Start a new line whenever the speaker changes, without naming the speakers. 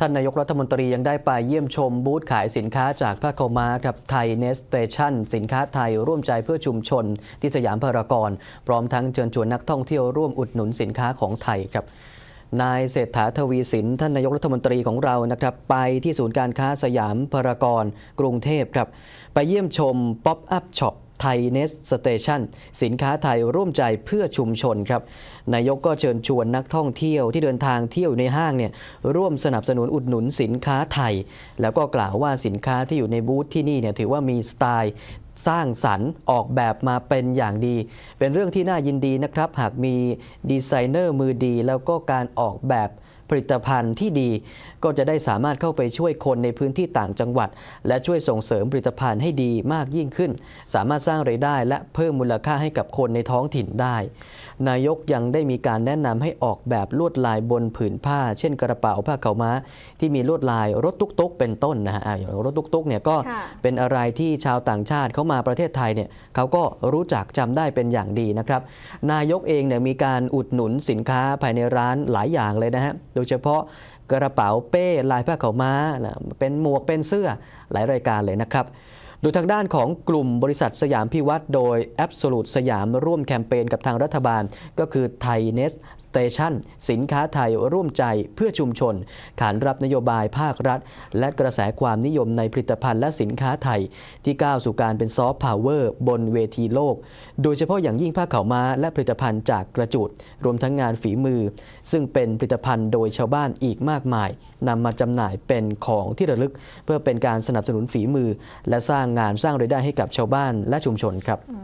ท่านนายกรัฐมนตรียังได้ไปเยี่ยมชมบูธขายสินค้าจากผ้าขาวม้ากับไทยเนสเตชันสินค้าไทยร่วมใจเพื่อชุมชนที่สยามพารากอนพร้อมทั้งเชิญชวนนักท่องเที่ยวร่วมอุดหนุนสินค้าของไทยครับนายเศรษฐาทวีสินท่านนายกรัฐมนตรีของเรานะครับ ไปที่ศูนย์การค้าสยามพารากอนกรุงเทพครับ ไปเยี่ยมชมป๊อปอัพช็อป ไทยเนสสเตชันสินค้าไทยร่วมใจเพื่อชุมชนครับนายกก็เชิญชวนนักท่องเที่ยวที่เดินทางเที่ยวในห้างเนี่ยร่วมสนับสนุนอุดหนุนสินค้าไทย แล้วก็กล่าวว่าสินค้าที่อยู่ในบูธที่นี่เนี่ยถือว่ามีสไตล์สร้างสรรค์ออกแบบมาเป็นอย่างดี เป็นเรื่องที่น่ายินดีนะครับ หากมีดีไซเนอร์มือดี แล้วก็การออกแบบ ผลิตภัณฑ์ที่ดี ก็จะได้สามารถเข้าไปช่วยคนในพื้นที่ต่างจังหวัด และช่วยส่งเสริมผลิตภัณฑ์ให้ดีมากยิ่งขึ้น สามารถสร้างไรายได้ และเพิ่มมูลค่าให้กับคนในท้องถิ่นได้ นายกยังได้มีการแนะนำให้ออกแบบลวดลายบนผืนผ้า เช่นกระเป๋าผ้าขาวม้า ที่มีลวดลายรถตุ๊กๆ เป็นต้นนะฮะอ่าอย่างรถตุ๊กๆเนี่ยก็
ค่ะ
เป็นอะไรที่ชาวต่างชาติเขามาประเทศไทยเนี่ยเขาก็รู้จักจำได้เป็นอย่างดีนะครับ นายกเองเนี่ยมีการอุดหนุนสินค้าภายในร้านหลายอย่างเลยนะฮะโดยเฉพาะกระเป๋าเป้ลายผ้าขาวม้า เป็นหมวกเป็นเสื้อหลายรายการเลยนะครับ โดยทางด้านของกลุ่มบริษัทสยามพิวัตรโดย Absolute สยามร่วมแคมเปญกับทางรัฐบาล ก็คือไทยเนสสเตชันสินค้าไทยร่วมใจเพื่อชุมชน ขานรับนโยบายภาครัฐ และกระแสความนิยมในผลิตภัณฑ์และสินค้าไทย ที่ก้าวสู่การเป็นซอฟต์พาวเวอร์บนเวทีโลก โดยเฉพาะอย่างยิ่งผ้าขาวม้าและผลิตภัณฑ์จากกระจุด รวมทั้งงานฝีมือ ซึ่งเป็นผลิตภัณฑ์โดยชาวบ้านอีกมากมายนำมาจำหน่ายเป็นของที่ระลึก เพื่อเป็นการสนับสนุนฝีมือ และสร้างางงานสร้างรายได้ให้กับชาวบ้านและชุมชนครับ